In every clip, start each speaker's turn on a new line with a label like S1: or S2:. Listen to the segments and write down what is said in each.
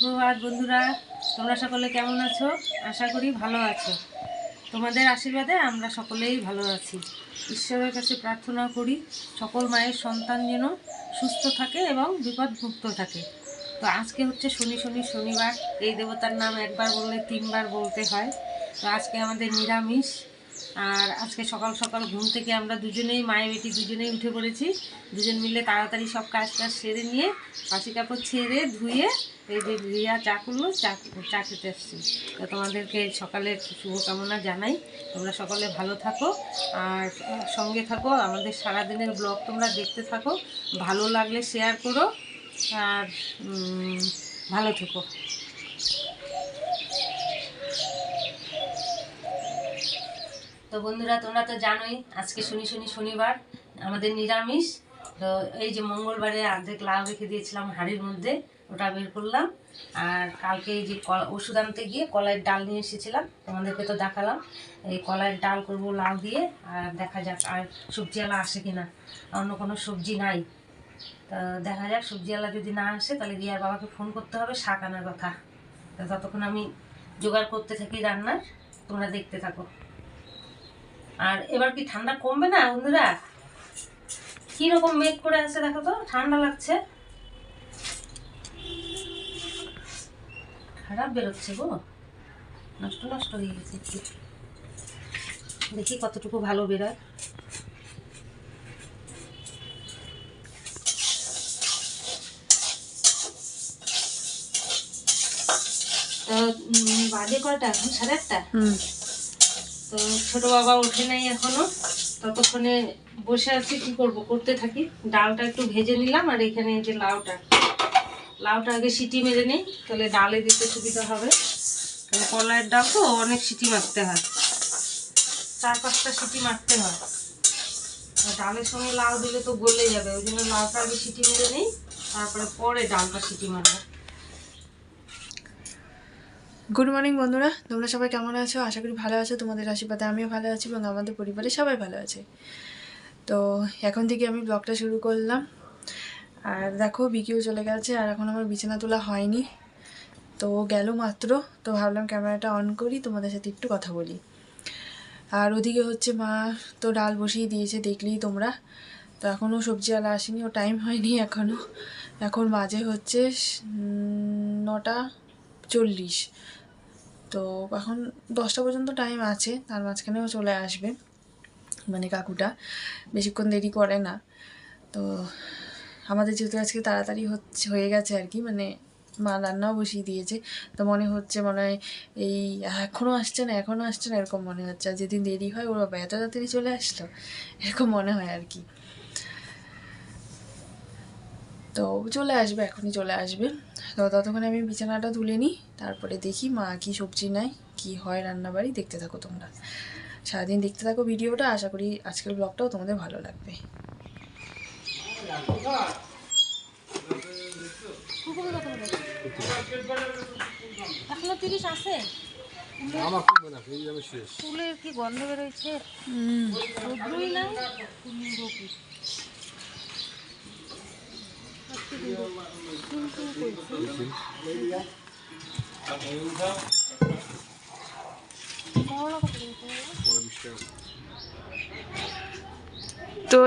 S1: সুপ্রভাত বন্ধুরা, তোমরা সকলে কেমন আছো? আশা করি ভালো আছো। তোমাদের আশীর্বাদে আমরা সকলেই ভালো আছি। ঈশ্বরের কাছে প্রার্থনা করি, সকল মায়ের সন্তান যেন সুস্থ থাকে এবং বিপদমুক্ত থাকে। তো আজকে হচ্ছে শনি শনি, শনিবার। এই দেবতার নাম একবার বললে তিনবার বলতে হয়। তো আজকে আমাদের নিরামিষ। আর আজকে সকাল সকাল ঘুম থেকে আমরা দুজনেই, মায়ের বেটি দুজনেই উঠে পড়েছি। দুজন মিলে তাড়াতাড়ি সব কাজ টাজ সেরে নিয়ে বাসি কাপড় ছেড়ে ধুয়ে এই যে রিয়া চা করল, চা খেতে এসছি তো তোমাদেরকে সকালের শুভকামনা জানাই। তোমরা সকলে ভালো থাকো আর সঙ্গে থাকো। আমাদের সারাদিনের ব্লগ তোমরা দেখতে থাকো। ভালো লাগলে শেয়ার করো আর ভালো থেকো। তো বন্ধুরা, তোমরা তো জানোই, আজকে শনি শনি শনিবার, আমাদের নিরামিষ। তো এই যে মঙ্গলবারে অর্ধেক লাউ রেখে দিয়েছিলাম হাঁড়ির মধ্যে, ওটা বের করলাম। আর কালকে এই যে ওষুধ আনতে গিয়ে কলাইয়ের ডাল নিয়ে এসেছিলাম, তোমাদেরকে তো দেখালাম। এই কলাইয়ের ডাল করব লাউ দিয়ে, আর দেখা যাক আর সবজিওয়ালা আসে কিনা। অন্য কোনো সবজি নাই। তা দেখা যাক সবজিওয়ালা যদি না আসে, তাহলে রিয়ার বাবাকে ফোন করতে হবে, শাক আনার কথা। তা ততক্ষণ আমি জোগাড় করতে থাকি রান্নার, তোমরা দেখতে থাকো। আর এবার কি ঠান্ডা কমবে না, বন্ধুরা? কি রকম মেঘ করে আছে দেখো তো, ঠান্ডা লাগছে। খারাপ বেরোচ্ছে গো। নষ্ট নষ্ট হয়ে গেছে দেখি কতটুকু ভালো বেরোয়। বাজে কয়টা? এখন সাড়ে আটটা? তো ছোট বাবা ওঠে নাই এখনও। ততক্ষণে বসে আছি, কি করব, করতে থাকি। ডালটা একটু ভেজে নিলাম, আর এখানে যে লাউটা। লাউটা আগে সিটি মেরে নেই, তাহলে ডালে দিতে সুবিধা হবে। কলাইয়ের ডাল তো অনেক সিটি মারতে হয়। চার পাঁচটা সিটি মারতে হয়। ডালের সঙ্গে লাউ দিলে তো গলে যাবে, ওই জন্য লাউটা আগে সিটি মেরে নেই, তারপরে পরে ডালটা সিটি মারবো।
S2: গুড মর্নিং বন্ধুরা। তোমরা সবাই কেমন আছো? আশা করি ভালো আছো। তোমাদের আশীর্বাদে আমিও ভালো আছি এবং আমাদের পরিবারে সবাই ভালো আছে। তো এখন থেকে আমি ব্লগটা শুরু করলাম। আর দেখো, বিকিও চলে গেছে। আর এখন আমার বিছানা তোলা হয়নি। তো গেল মাত্র। তো ভাবলাম ক্যামেরাটা অন করি। তোমাদের সাথে একটু কথা বলি। আর ওদিকে হচ্ছে মা তো ডাল বসিয়ে দিয়েছে, দেখলেই তোমরা। তো এখনও সবজিওয়ালা আসেনি, ও টাইম হয়নি এখনও এখন বাজে হচ্ছে নটা চল্লিশ। তো এখন দশটা পর্যন্ত টাইম আছে, তার মাঝখানেও চলে আসবে মানে কাকুটা। বেশিক্ষণ দেরি করে না। তো আমাদের যেহেতু আজকে তাড়াতাড়ি হচ্ছে, হয়ে গেছে আর কি মানে মা রান্নাও বসিয়ে দিয়েছে। তো মনে হচ্ছে মনে হয় এই এখনও আসছে না এখনও আসছে না, এরকম মনে হচ্ছে। আর যেদিন দেরি হয়, ওরা এত তাড়াতাড়ি চলে আসলো, এরকম মনে হয় আর কি। তো চলে আসবে এখনই চলে আসবে। তো ততক্ষণে আমি বিছানাটা তুলে নিই তারপরে দেখি মা কি সবজি নেয় কি হয় রান্নাবাড়ি দেখতে থাকো তোমরা। সারাদিন দেখতে থাকো ভিডিওটা আশা করি আজকের ব্লগটাও তোমাদের ভালো লাগবে।
S1: এখনও তিরিশ আছে?
S3: আমার খুব মনে এই যাবে শেষ।
S1: ফুলের কি গন্ধ বেরোচ্ছে? রোদ্রুই নাই ফুলগুলো কি
S3: পরে বিশ টাকা
S2: তো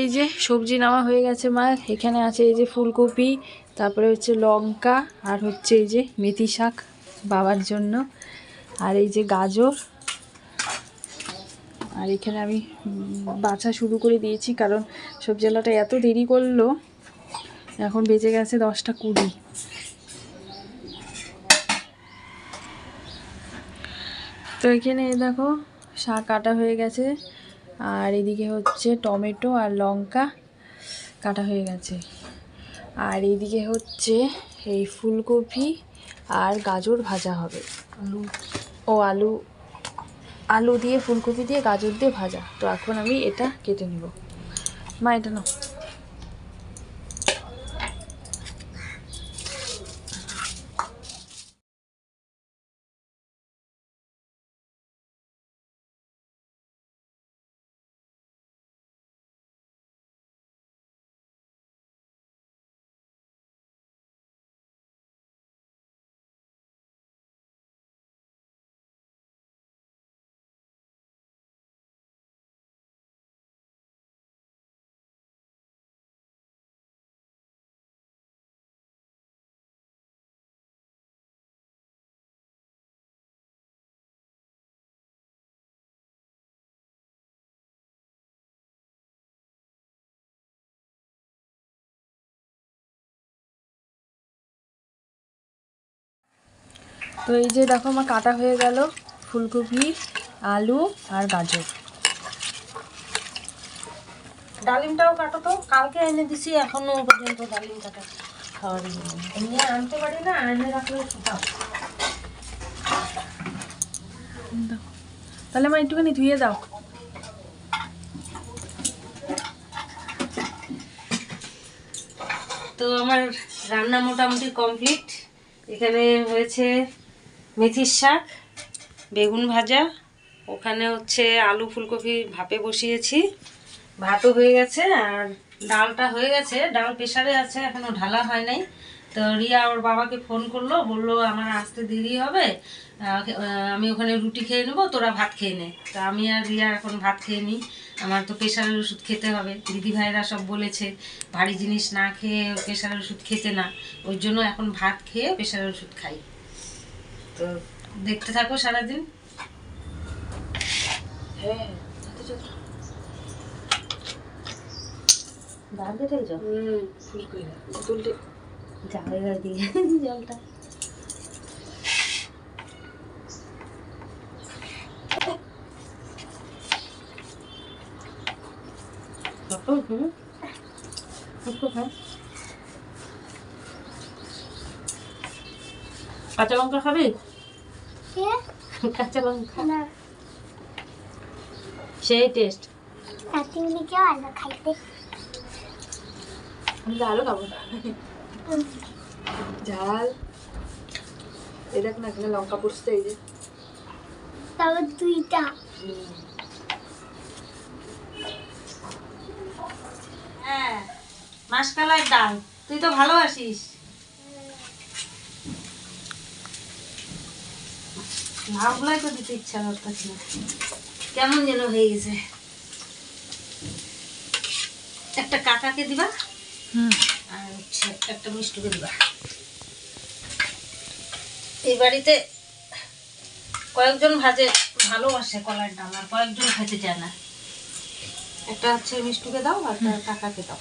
S2: এই যে সবজি নেওয়া হয়ে গেছে মা, এখানে আছে এই যে ফুলকপি, তারপরে হচ্ছে লঙ্কা, আর হচ্ছে এই যে মেথি শাক বাবার জন্য, আর এই যে গাজর, আর এখানে আমি বাছা শুরু করে দিয়েছি, কারণ সবজিওয়ালাটা এত দেরি করল। এখন বেজে গেছে দশটা কুড়ি। তো এখানে দেখো, শাক কাটা হয়ে গেছে, আর এদিকে হচ্ছে টমেটো আর লঙ্কা কাটা হয়ে গেছে। আর এদিকে হচ্ছে এই ফুলকপি আর গাজর ভাজা হবে। আলু, ও আলু আলু দিয়ে, ফুলকপি দিয়ে, গাজর দিয়ে ভাজা। তো এখন আমি এটা কেটে নিব। মা, এটা নাও। তো এই যে দেখো আমার কাটা হয়ে গেল ফুলকপি আলু আর গাজর।
S1: ডালিমটাও কাটো তো কালকে এনে দিছি এখনও পর্যন্ত ডালিম কাটা খাওয়ার এমনি আনতে পারি না এনে রাখলে
S2: তাহলে আমার একটুখানি ধুয়ে দাও।
S1: তো আমার রান্না মোটামুটি কমপ্লিট। এখানে হয়েছে মেথির শাক, বেগুন ভাজা, ওখানে হচ্ছে আলু ফুলকপি ভাপে বসিয়েছি। ভাতও হয়ে গেছে আর ডালটা হয়ে গেছে। ডাল প্রেশারে আছে এখনও ঢালা হয় নাই। তো রিয়া ওর বাবাকে ফোন করল, বলল আমার আসতে দেরি হবে। আমি ওখানে রুটি খেয়ে নেব, তোরা ভাত খেয়ে নে। তো আমি আর রিয়া এখন ভাত খেয়ে নিই আমার তো প্রেশারের ওষুধ খেতে হবে। দিদি ভাইরা সব বলেছে, ভারী জিনিস না খেয়ে প্রেশারের ওষুধ খেতে না। ওই জন্য এখন ভাত খেয়ে প্রেশারের ওষুধ খাই। তো দেখতে থাকো সারাদিন।
S2: হ্যাঁ
S1: দাঁড় কেটে যাও
S2: হুম তুলতে
S1: দিয়ে। জলটা। হুম হুম। কাঁচা লঙ্কা খাবি? কাঁচা লঙ্কা।
S4: না।
S1: সেই টেস্ট
S4: আলো খাইতে?
S2: আমি ঝালও খাব। ঝাল। এই দেখ না এখানে লঙ্কা পড়ছে এই যে।
S4: তবে দুইটা।
S1: হ্যাঁ ডাল। তুই তো ভালোবাসিস ভাবলাই তো দিতে ইচ্ছা করতেছি না। কেমন যেন হয়ে গেছে। একটা কাকাকে দিবা আর হচ্ছে একটা মিষ্টুকে দিবা। এই বাড়িতে কয়েকজন ভাজে ভালোবাসে কলার ডাল আর কয়েকজন খেতে চায় না। একটা হচ্ছে মিষ্টুকে দাও আর একটা কাকাকে দাও।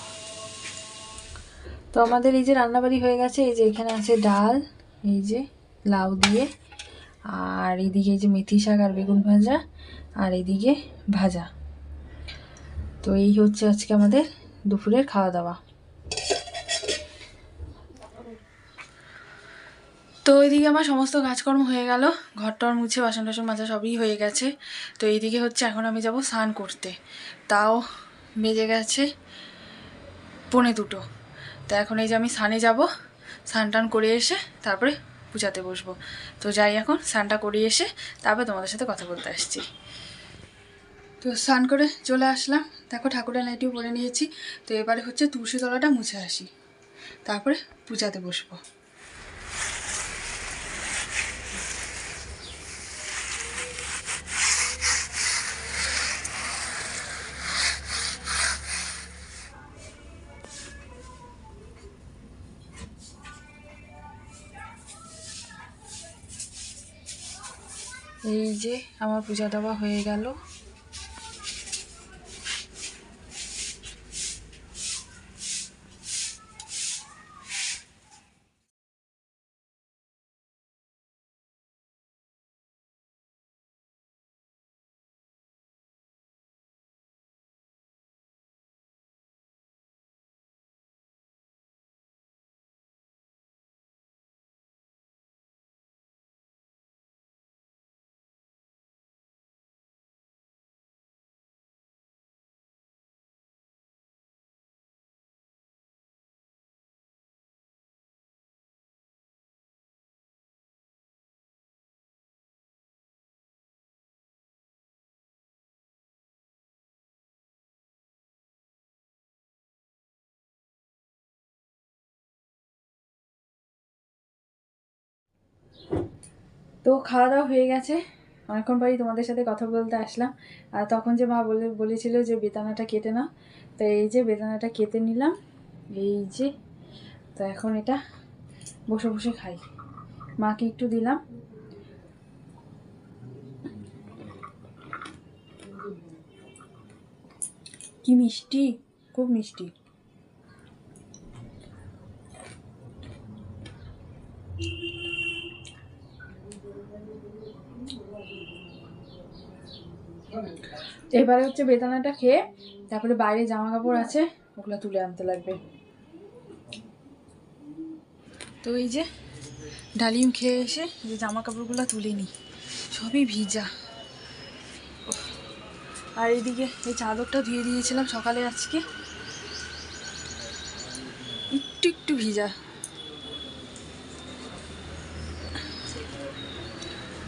S2: তো আমাদের এই যে রান্নাবাড়ি হয়ে গেছে এই যে এখানে আছে ডাল এই যে লাউ দিয়ে আর এদিকে যে মেথি শাক আর বেগুন ভাজা আর এদিকে ভাজা। তো এই হচ্ছে আজকে আমাদের দুপুরের খাওয়া দাওয়া তো এইদিকে আমার সমস্ত কাজকর্ম হয়ে গেল। টর মুছে বাসন টাসন মাজা সবই হয়ে গেছে। তো এইদিকে হচ্ছে এখন আমি যাব স্নান করতে। তাও বেজে গেছে পৌনে দুটো। তো এখন এই যে আমি স্নানে যাব স্নান টান করে এসে তারপরে পূজাতে বসবো। তো যাই এখন, স্নানটা করিয়ে এসে তারপরে তোমাদের সাথে কথা বলতে আসছি। তো স্নান করে চলে আসলাম। দেখো ঠাকুরের লাইটিও পরে নিয়েছি। তো এবারে হচ্ছে তুলসী তলাটা মুছে আসি। তারপরে পূজাতে বসবো। এই যে আমার পূজা দেওয়া হয়ে গেল। তো খাওয়া দাওয়া হয়ে গেছে। অনেকক্ষণ পরেই তোমাদের সাথে কথা বলতে আসলাম। আর তখন যে মা বলে, বলেছিল যে বেদানাটা কেটে নাও। তো এই যে বেদানাটা কেটে নিলাম। এই যে, তো এখন এটা বসে বসে খাই। মাকে একটু দিলাম। কি মিষ্টি, খুব মিষ্টি। এবারে হচ্ছে বেদানাটা খেয়ে তারপরে বাইরে জামা কাপড় আছে, ওগুলো তুলে আনতে লাগবে। তো এই যে ডালিম খেয়ে এসে যে জামা কাপড়গুলো তুলে নিই, সবই ভিজা। আর এইদিকে এই চাদরটা ধুয়ে দিয়েছিলাম সকালে আজকে। একটু একটু ভিজা।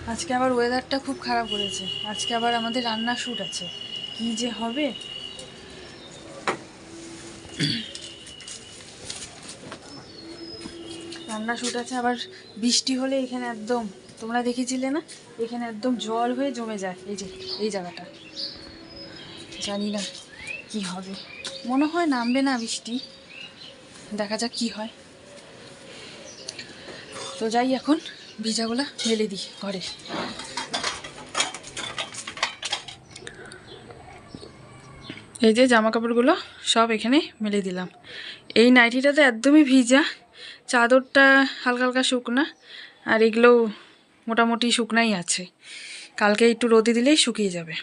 S2: আজকে আবার ওয়েদারটা খুব খারাপ করেছে। আজকে আবার আমাদের রান্নার শ্যুট আছে। কি যে হবে? রান্না শ্যুট আছে, আবার বৃষ্টি হলে এখানে একদম, তোমরা দেখেছিলে না? এখানে একদম জল হয়ে জমে যায়। এই যে, এই জায়গাটা। জানি না কি হবে। মনে হয় নামবে না বৃষ্টি। দেখা যাক কি হয়। তো যাই এখন। ভিজাগুলা মেলে দিই ঘরে। এই যে জামা কাপড়গুলো সব এখানে মেলে দিলাম। এই নাইটিটা তো একদমই ভিজা, চাদরটা হালকা হালকা শুকনা, আর এগুলো মোটামুটি শুকনাই আছে। কালকে একটু রোদে দিলেই শুকিয়ে যাবে।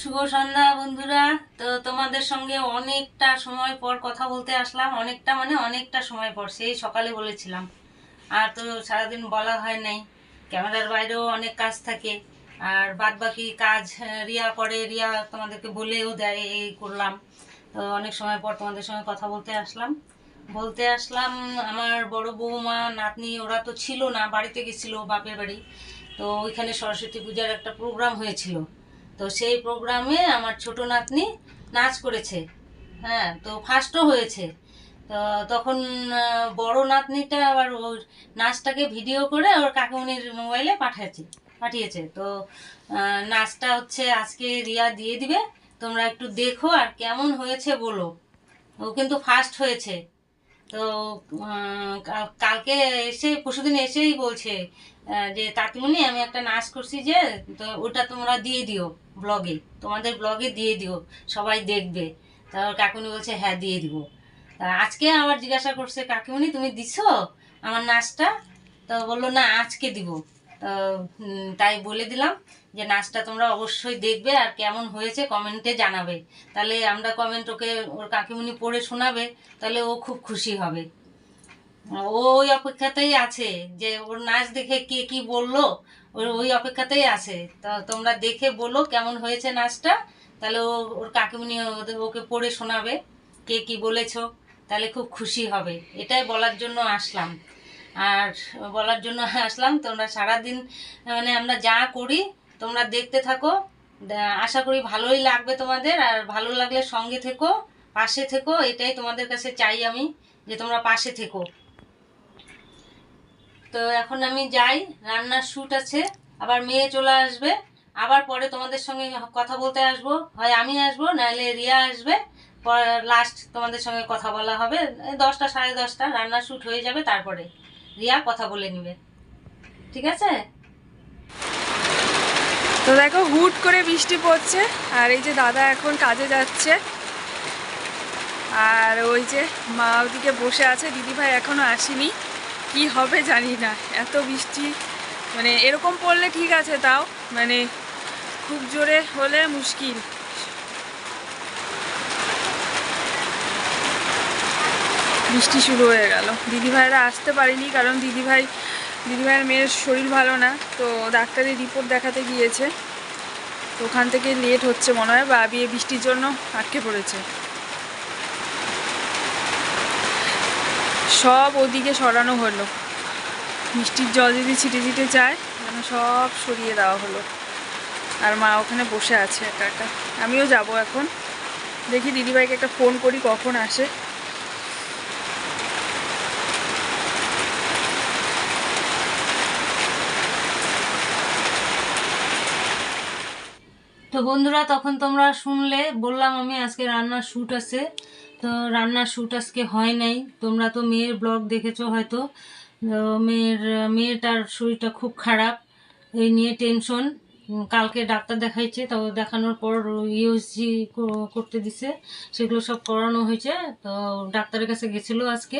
S1: শুভ সন্ধ্যা বন্ধুরা। তো তোমাদের সঙ্গে অনেকটা সময় পর কথা বলতে আসলাম। অনেকটা মানে অনেকটা সময় পর, সেই সকালে বলেছিলাম। আর তো সারাদিন বলা হয় নাই। ক্যামেরার বাইরেও অনেক কাজ থাকে। আর বাদ বাকি কাজ রিয়া করে, রিয়া তোমাদেরকে বলেও দেয়, এই করলাম। তো অনেক সময় পর তোমাদের সঙ্গে কথা বলতে আসলাম। বলতে আসলাম, আমার বড় বৌমা, নাতনি, ওরা তো ছিল না বাড়িতে গেছিল বাপের বাড়ি। তো ওইখানে সরস্বতী পূজার একটা প্রোগ্রাম হয়েছিল। তো সেই প্রোগ্রামে আমার ছোট নাতনি নাচ করেছে। হ্যাঁ তো ফার্স্টও হয়েছে। তো তখন বড় নাতনিটা আবার ওর নাচটাকে ভিডিও করে ওর কাকুমনির মোবাইলে পাঠাচ্ছে পাঠিয়েছে। তো নাচটা হচ্ছে আজকে রিয়া দিয়ে দিবে, তোমরা একটু দেখো আর কেমন হয়েছে বলো। ও কিন্তু ফার্স্ট হয়েছে। তো কালকে এসে, পরশুদিন এসেই বলছে যে তাঁতিমণি আমি একটা নাচ করছি যে, তো ওটা তোমরা দিয়ে দিও ব্লগে, তোমাদের ব্লগে দিয়ে দিও, সবাই দেখবে। তা ওর কাকুনি বলছে হ্যাঁ দিয়ে দিব। তা আজকে আবার জিজ্ঞাসা করছে কাকিমণি, তুমি দিছো আমার নাচটা? তো বলল, না, আজকে দিব। তাই বলে দিলাম যে, নাচটা তোমরা অবশ্যই দেখবে আর কেমন হয়েছে কমেন্টে জানাবে। তাহলে আমরা কমেন্ট ওকে, ওর কাকিমণি পড়ে শোনাবে, তাহলে ও খুব খুশি হবে। ওই অপেক্ষাতেই আছে যে, ওর নাচ দেখে কে কি বলল ওর ওই অপেক্ষাতেই আছে। তো তোমরা দেখে বলো কেমন হয়েছে নাচটা, তাহলে ও, ওর ওদের- ওকে পড়ে শোনাবে, কে কি বলেছ। তাহলে খুব খুশি হবে। এটাই বলার জন্য আসলাম। আর বলার জন্য আসলাম, তোমরা সারাদিন মানে আমরা যা করি, তোমরা দেখতে থাকো। আশা করি ভালোই লাগবে তোমাদের, আর ভালো লাগলে সঙ্গে থেকো, পাশে থেকো, এটাই তোমাদের কাছে চাই আমি, যে তোমরা পাশে থেকো। তো এখন আমি যাই, রান্নার শ্যুট আছে, আবার মেয়ে চলে আসবে, আবার পরে তোমাদের সঙ্গে কথা বলতে আসব, হয় আমি আসব, নাহলে রিয়া আসবে। লাস্ট তোমাদের সঙ্গে কথা বলা হবে। দশটা, সাড়ে দশটা রান্নার শ্যুট হয়ে যাবে, তারপরে রিয়া কথা বলে নিবে। ঠিক আছে?
S2: তো দেখো, হুট করে বৃষ্টি পড়ছে, আর এই যে দাদা এখন কাজে যাচ্ছে। আর ওই যে মা ওদিকে বসে আছে দিদিভাই এখনও আসেনি। কি হবে জানি না, এত বৃষ্টি মানে এরকম পড়লে ঠিক আছে তাও মানে খুব জোরে হলে মুশকিল। বৃষ্টি শুরু হয়ে গেল। দিদিভাইরা আসতে পারেনি কারণ দিদিভাই, দিদিভাইয়ের মেয়ের শরীর ভালো না, তো ডাক্তারের রিপোর্ট দেখাতে গিয়েছে। তো ওখান থেকে লেট হচ্ছে মনে হয়, বা বিয়ে বৃষ্টির জন্য আটকে পড়েছে। সব ওদিকে সরানো হলো। মিষ্টির জল যদি ছিটে ছিটে যায়, যেন সব সরিয়ে দেওয়া হলো। আর মা ওখানে বসে আছে একা একা। আমিও যাব এখন। দেখি দিদিভাইকে একটা ফোন করি, কখন আসে।
S1: তো বন্ধুরা, তখন তোমরা শুনলে, বললাম আমি আজকে রান্নার শ্যুট আছে। তো রান্নার শ্যুট আজকে হয় নাই। তোমরা তো মেয়ের ব্লগ দেখেছ হয়তো। মেয়ের, মেয়েটার শরীরটা খুব খারাপ, এই নিয়ে টেনশন কালকে ডাক্তার দেখাইছে, তো দেখানোর পর ইউএসজি করতে দিছে। সেগুলো সব করানো হয়েছে। তো ডাক্তারের কাছে গেছিল আজকে।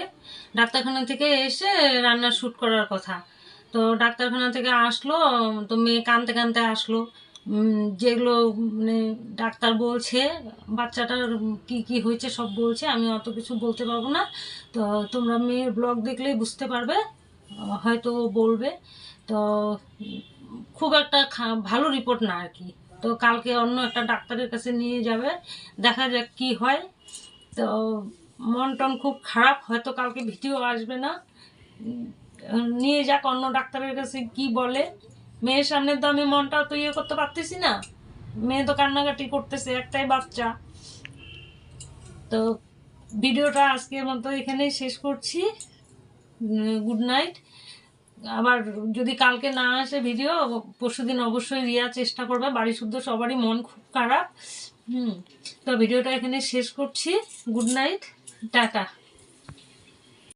S1: ডাক্তারখানা থেকে এসে রান্নার শ্যুট করার কথা। তো ডাক্তারখানা থেকে আসলো, তো মেয়ে কানতে কানতে আসলো। যেগুলো মানে ডাক্তার বলছে, বাচ্চাটার কি কি হয়েছে সব বলছে, আমি অত কিছু বলতে পারব না। তো তোমরা মেয়ের ব্লগ দেখলেই বুঝতে পারবে, হয়তো বলবে। তো, খুব একটা ভালো রিপোর্ট না আর কি। তো কালকে অন্য একটা ডাক্তারের কাছে নিয়ে যাবে, দেখা যাক কি হয়। তো, মন টন খুব খারাপ, হয়তো কালকে ভিডিও আসবে না। নিয়ে যাক অন্য ডাক্তারের কাছে কি বলে। মেয়ের সামনে তো আমি মনটা তো ইয়ে করতে পারতেছি না। মেয়ে তো কান্নাকাটি করতেছে, একটাই বাচ্চা। তো ভিডিওটা আজকের মতো এখানেই শেষ করছি। গুড নাইট আবার যদি কালকে না আসে ভিডিও পরশুদিন অবশ্যই রিয়া চেষ্টা করবে। বাড়ি শুদ্ধ সবারই মন খুব খারাপ। হুম, তো ভিডিওটা এখানে শেষ করছি। Good night tata.